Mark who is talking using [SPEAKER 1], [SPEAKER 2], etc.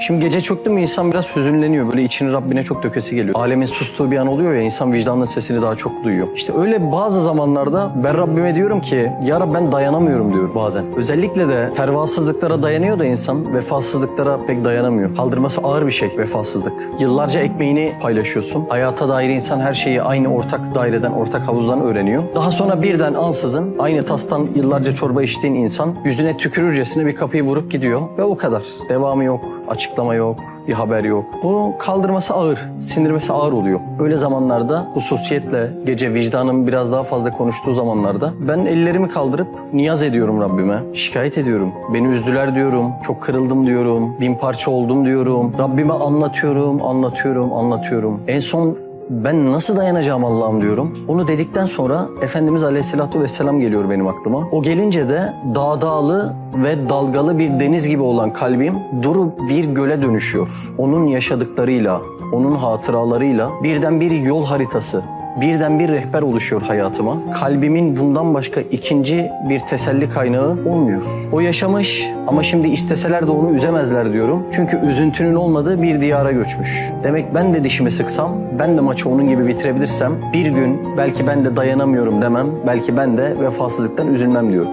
[SPEAKER 1] Şimdi gece çöktü mü insan biraz hüzünleniyor. Böyle içini Rabbine çok dökesi geliyor. Alemin sustuğu bir an oluyor ya insan vicdanının sesini daha çok duyuyor. İşte öyle bazı zamanlarda ben Rabbime diyorum ki ya Rab ben dayanamıyorum diyor bazen. Özellikle de pervasızlıklara dayanıyor da insan vefasızlıklara pek dayanamıyor. Kaldırması ağır bir şey vefasızlık. Yıllarca ekmeğini paylaşıyorsun. Hayata dair insan her şeyi aynı ortak daireden, ortak havuzdan öğreniyor. Daha sonra birden ansızın aynı tastan yıllarca çorba içtiğin insan yüzüne tükürürcesine bir kapıyı vurup gidiyor. Ve o kadar. Devamı yok, açıklama yok, bir haber yok. Bunu kaldırması ağır, sindirmesi ağır oluyor. Öyle zamanlarda hususiyetle gece vicdanım biraz daha fazla konuştuğu zamanlarda ben ellerimi kaldırıp niyaz ediyorum Rabbime. Şikayet ediyorum. Beni üzdüler diyorum. Çok kırıldım diyorum. Bin parça oldum diyorum. Rabbime anlatıyorum, anlatıyorum, anlatıyorum. En son ben nasıl dayanacağım Allah'ım diyorum. Onu dedikten sonra Efendimiz Aleyhisselatü Vesselam geliyor benim aklıma. O gelince de dağdağlı ve dalgalı bir deniz gibi olan kalbim durup bir göle dönüşüyor. Onun yaşadıklarıyla, onun hatıralarıyla birden bir yol haritası, birden bir rehber oluşuyor hayatıma. Kalbimin bundan başka ikinci bir teselli kaynağı olmuyor. O yaşamış ama şimdi isteseler de onu üzemezler diyorum. Çünkü üzüntünün olmadığı bir diyara göçmüş. Demek ben de dişimi sıksam, ben de maçı onun gibi bitirebilirsem bir gün belki ben de dayanamıyorum demem, belki ben de vefasızlıktan üzülmem diyorum.